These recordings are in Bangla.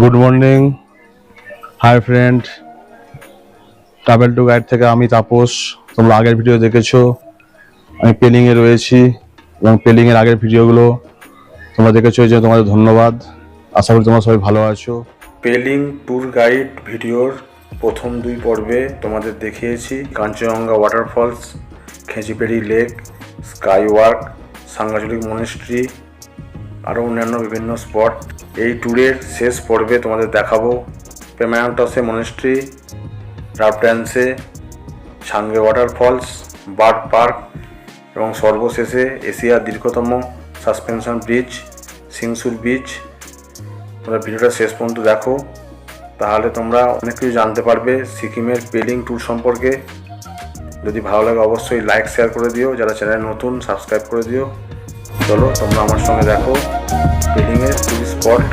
Good morning hi friend travel to guide থেকে আমি তাপস। তোমরা আগের ভিডিও দেখেছ। আমি পেলিংয়ে রয়েছি এবং পেলিংয়ের আগের ভিডিওগুলো তোমরা দেখেছ যে তোমাদের ধন্যবাদ। আশা করি তোমরা সবাই ভালো আছো। পেলিং ট্যুর গাইড ভিডিওর প্রথম দুই পর্বে তোমাদের দেখিয়েছি। Kanchenjunga waterfalls Khecheopalri lake skywalk Sangachoeling monastery আরও অন্যান্য বিভিন্ন স্পট ট্যুরের শেষ পর্বে তোমাদের দেখাবো Pemayangtse monastery Rabdentse Sangay waterfalls bird park এবং সর্বশেষে এশিয়ার দীর্ঘতম সাসপেনশন ব্রিজ সিংসুর বিচ তোমরা ভিডিওটা শেষ পর্যন্ত দেখো। তাহলে তোমরা অনেক কিছু জানতে পারবে সিকিমের পেলিং ট্যুর সম্পর্কে। যদি ভালো লাগে অবশ্যই লাইক শেয়ার করে দিও। যারা চ্যানেল নতুন সাবস্ক্রাইব করে দিও। চলো, তোমরা আমার সঙ্গে দেখো। পেলিংয়ের স্পট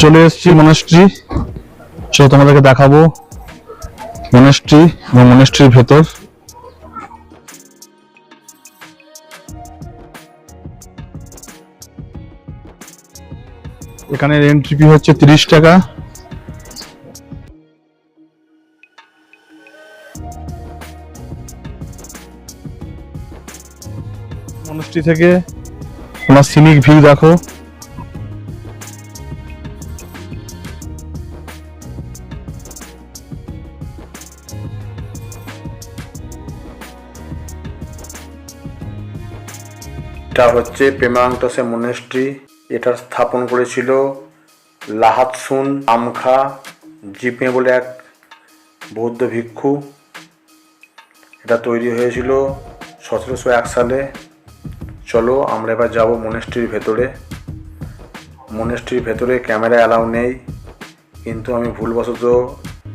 চলে এসেছি মনেস্ট্রি চলো তোমাদেরকে দেখাবো মনেস্ট্রি এবং মনেস্ট্রির ভেতর। এখানে এন্ট্রি ফি হচ্ছে তিরিশ টাকা। মনেস্ট্রি থেকে তোমার সিনিক ভিউ দেখো। এটা হচ্ছে পেমাংটসে মনেস্ট্রি এটা স্থাপন করেছিল লাহাতসুন আমখা, জিপে বলে এক বৌদ্ধ ভিক্ষু। এটা তৈরি হয়েছিল সতেরোশো এক সালে। চলো, আমরা এবার যাব মনেস্ট্রির ভেতরে। মনেস্ট্রির ভেতরে ক্যামেরা অ্যালাউ নেই, কিন্তু আমি ভুলবশত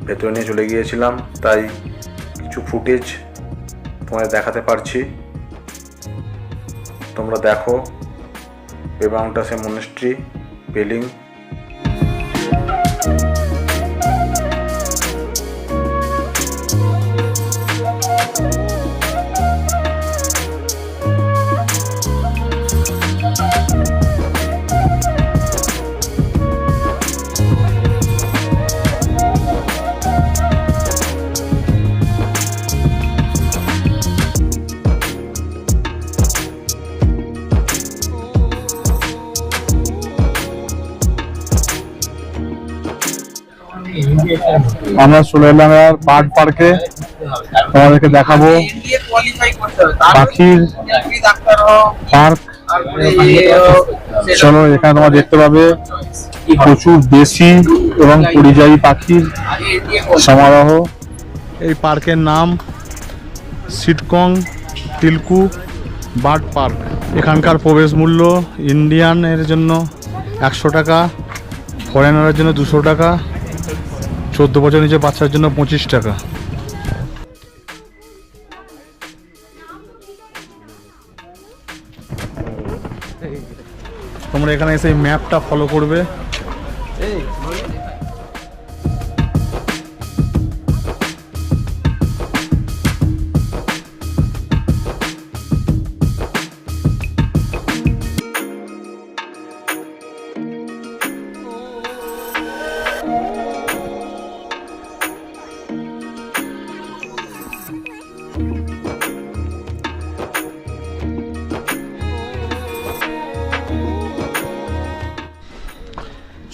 ভেতরে নিয়ে চলে গিয়েছিলাম, তাই কিছু ফুটেজ তোমাদের দেখাতে পারছি। তোমরা দেখো পেবাংটাসে মনেস্ট্রি পেলিং আমরা চলে এলাম বার্ড পার্কে তোমাদেরকে দেখাবো। পাখির পার্ক। চলো, এখানে তোমরা দেখতে পাবে প্রচুর দেশি এবং পরিযায়ী পাখির সমারোহ। এই পার্কের নাম সিটকং তিলকু বার্ড পার্ক। এখানকার প্রবেশ মূল্য ইন্ডিয়ানের জন্য একশো টাকা, ফরেনারের জন্য দুশো টাকা চোদ্দ বছর নিচে বাচ্চার জন্য পঁচিশ টাকা। তোমরা এখানে এসে ম্যাপটা ফলো করবে।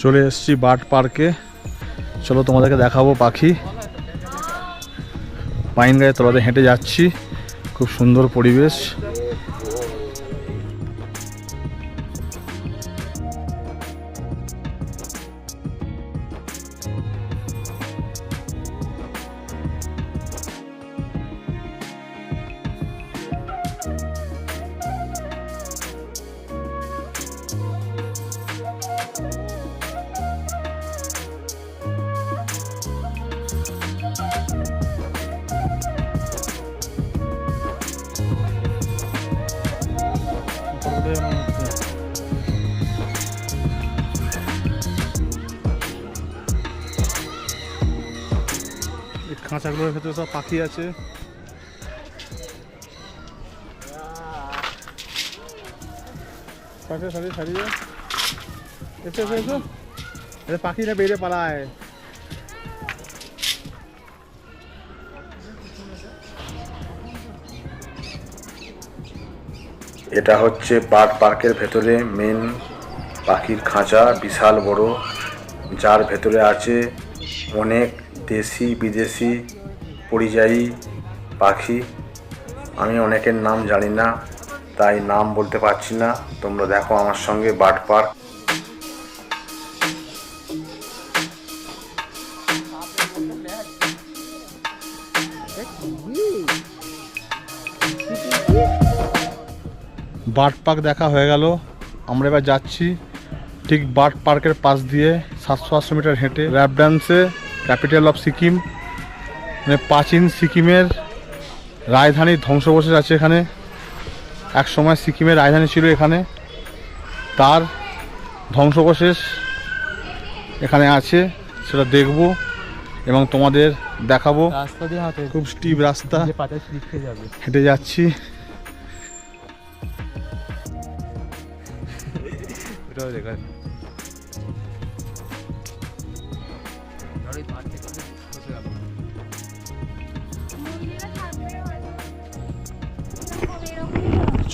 চলে এসছি বার্ড পার্কে। চলো তোমাদেরকে দেখাবো পাখি। পাইন গায়ে তলাতে হেঁটে যাচ্ছি। খুব সুন্দর পরিবেশ। খাঁচাগুলোর ভেতরে সব পাখি আছে। পাখিটা বেড়ে পালায়। এটা হচ্ছে বার্ড পার্কের ভেতরে মেন পাখির খাঁচা, বিশাল বড়, যার ভেতরে আছে অনেক দেশি, বিদেশি, পরিযায়ী পাখি। আমি অনেকের নাম জানি না, তাই নাম বলতে পারছি না। তোমরা দেখো আমার সঙ্গে বার্ড পার্ক। বার্ড পার্ক দেখা হয়ে গেল। আমরা এবার যাচ্ছি ঠিক বার্ড পার্কের পাশ দিয়ে সাতশো আটশো মিটার হেঁটে Rabdentse capital of Sikkim মানে প্রাচীন সিকিমের রাজধানী ধ্বংসবশেষ আছে এখানে। এক সময় সিকিমের রাজধানী ছিল এখানে। তার ধ্বংসবশেষ এখানে আছে সেটা দেখব এবং তোমাদের দেখাবো। খুব স্টিভ রাস্তা। হেঁটে যাচ্ছি।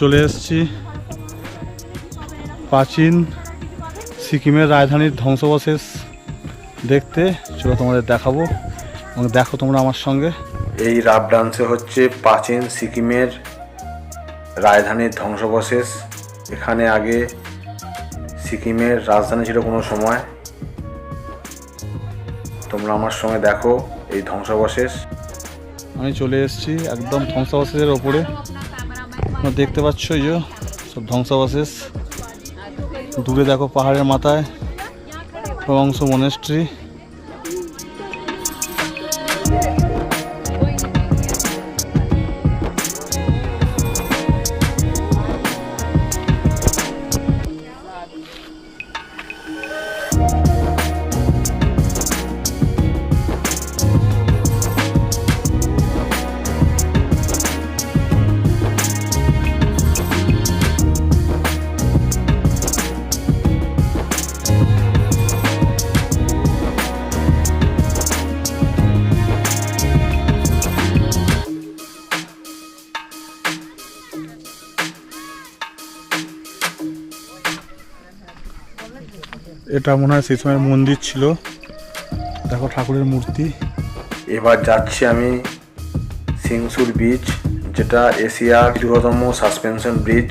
চলে এসেছি। প্রাচীন সিকিমের রাজধানীর ধ্বংসবশেষ দেখতে। চলো তোমাদের দেখাবো এবং দেখো তোমরা আমার সঙ্গে। এই রাব ডান্সে হচ্ছে প্রাচীন সিকিমের রাজধানীর ধ্বংসবশেষ। এখানে আগে সিকিমের রাজধানী ছিল কোনো সময়। তোমরা আমার সঙ্গে দেখো এই ধ্বংসবশেষ। আমি চলে এসেছি একদম ধ্বংসাবশেষের ওপরে। তোমরা দেখতে পাচ্ছ এই যে সব ধ্বংসাবশেষ। দূরে দেখো পাহাড়ের মাথায়। অংশ মনেস্ট্রি এটা মনে হয় সেই সময় মন্দির ছিল। দেখো ঠাকুরের মূর্তি। এবার যাচ্ছি আমি সিংসুর বিচ যেটা এশিয়ার দীর্ঘতম সাসপেনশন ব্রিজ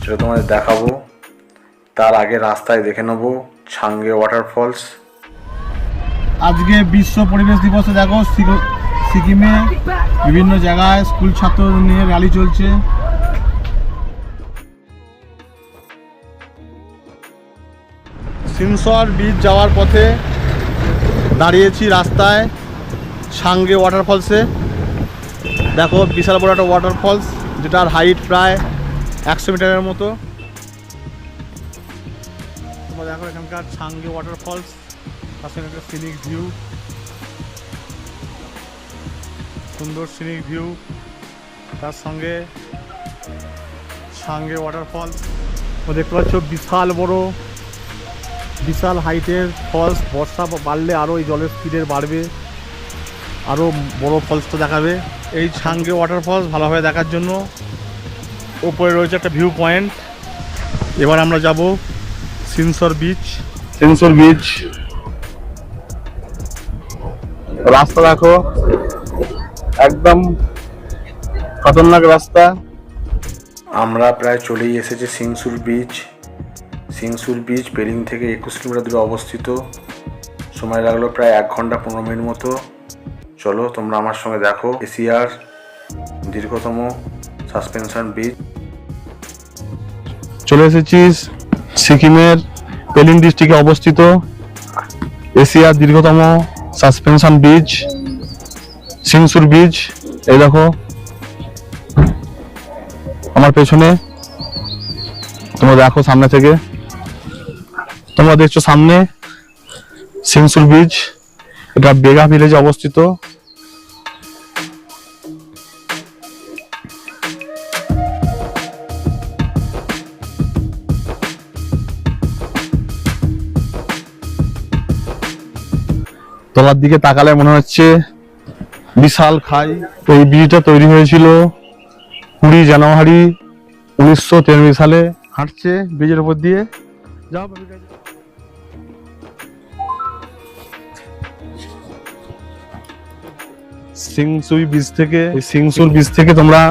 সেটা তোমাদের দেখাবো। তার আগে রাস্তায় দেখে নেব ছাঙ্গে ওয়াটারফলস আজকে বিশ্ব পরিবেশ দিবসে দেখো সিকিমে বিভিন্ন জায়গায় স্কুল ছাত্র নিয়ে র্যালি চলছে। সিমসর বিচ যাওয়ার পথে দাঁড়িয়েছি রাস্তায় সাঙ্গে ওয়াটারফলসে দেখো বিশাল বড় একটা ওয়াটারফলস যেটার হাইট প্রায় একশো মিটারের মতো। দেখো এখানকার সাঙ্গে ওয়াটারফলস তার সঙ্গে একটা সিনিক ভিউ সুন্দর সিনিক ভিউ তার সঙ্গে সাঙ্গে ওয়াটারফল ও দেখতে পাচ্ছ বিশাল বড় বিশাল হাইটের ফলস বর্ষা বাড়লে আরও এই জলের স্পিডের বাড়বে আরও বড় ফলসটা দেখাবে। এই সাঙ্গে ওয়াটারফলস ভালোভাবে দেখার জন্য। ওপরে রয়েছে একটা ভিউ পয়েন্ট এবার আমরা যাব সিনসর বিচ সিনসর বিচ রাস্তা দেখো। একদম খতরনাক রাস্তা। আমরা প্রায় চলেই এসেছি সিংসুর বিচ সিংসুর বিচ পেলিং থেকে একুশ কিলোমিটার দূরে অবস্থিত। সময় লাগল প্রায় এক ঘণ্টা পনেরো মিনিট মতো। চলো, তোমরা আমার সঙ্গে দেখো। এশিয়ার দীর্ঘতম সাসপেনশন বিচ। চলে এসেছিস সিকিমের পেলিং ডিস্ট্রিক্টে অবস্থিত। এশিয়ার দীর্ঘতম সাসপেনশন বিচ সিংসুর বিচ। এই দেখো, আমার পেছনে। তোমরা দেখো সামনে থেকে। তোমরা দেখছ সামনে সিংসুল ব্রিজ, এটা বেগা ভিলেজে অবস্থিত। তোলার দিকে তাকালে মনে হচ্ছে বিশাল খাই। এই ব্রিজটা তৈরি হয়েছিল কুড়ি জানুয়ারি উনিশশো সালে। হাঁটছে ব্রিজের উপর দিয়ে। যাও। সিংসুই বীজ থেকে সিংসুর বীজ থেকে তোমরা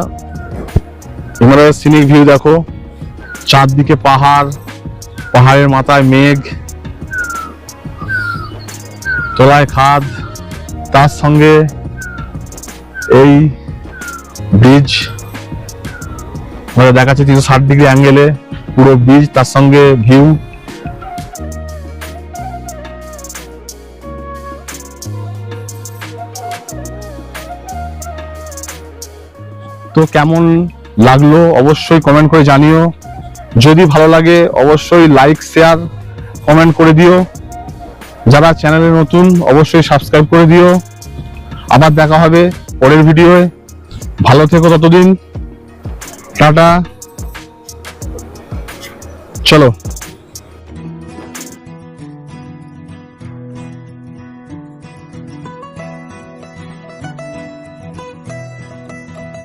তোমরা সিনিক ভিউ দেখো। চারদিকে পাহাড়, পাহাড়ের মাথায় মেঘ, তোলায় খাদ, তার সঙ্গে এই ব্রিজ দেখাচ্ছে তিনশো ষাট ডিগ্রি অ্যাঙ্গেলে পুরো ব্রিজ তার সঙ্গে ভিউ তো কেমন লাগল অবশ্যই কমেন্ট করে জানিও। যদি ভালো লাগে, অবশ্যই লাইক শেয়ার কমেন্ট করে দিও। যারা চ্যানেলে নতুন, অবশ্যই সাবস্ক্রাইব করে দিও। আবার দেখা হবে পরের ভিডিওয়ে ভালো থেকো ততদিন। টাটা। চলো।